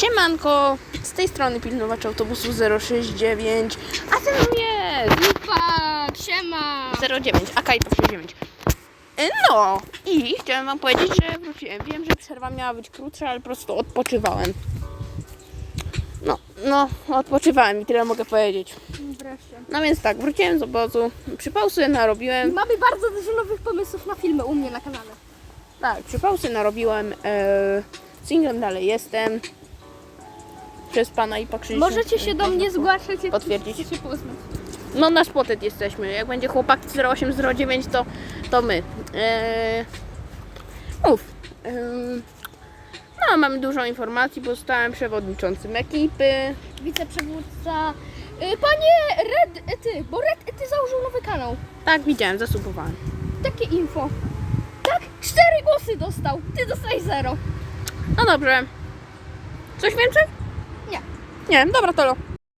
Siemanko, z tej strony pilnowacz autobusu 069, a ze mną jest Lupak, siema! 09, a Kajto 69. E, No i chciałem wam powiedzieć, że wróciłem. Wiem, że przerwa miała być krótsza, ale po prostu odpoczywałem. No, no, odpoczywałem i tyle mogę powiedzieć. Wreszcie. No więc tak, wróciłem z obozu, przypał sobie narobiłem, Mamy bardzo dużo nowych pomysłów na filmy u mnie na kanale. tak, przypał sobie narobiłem, e, singlem dalej jestem. Przez pana i pokrzyż. Możecie się do mnie zgłaszać, jak Potwierdzić. chcecie się poznać. No na spotet jesteśmy. Jak będzie chłopak 0809, to, to my. Eee, mów. Eee, no, mamy dużo informacji, bo zostałem przewodniczącym ekipy. Wiceprzewódca. Y, Panie Red Ety, bo Red Ety założył nowy kanał. Tak, widziałem, zasubowałem. Takie info. Tak, cztery głosy dostał. Ty dostałeś zero. No dobrze. Coś więcej? Nie. Nie, dobra, to lo.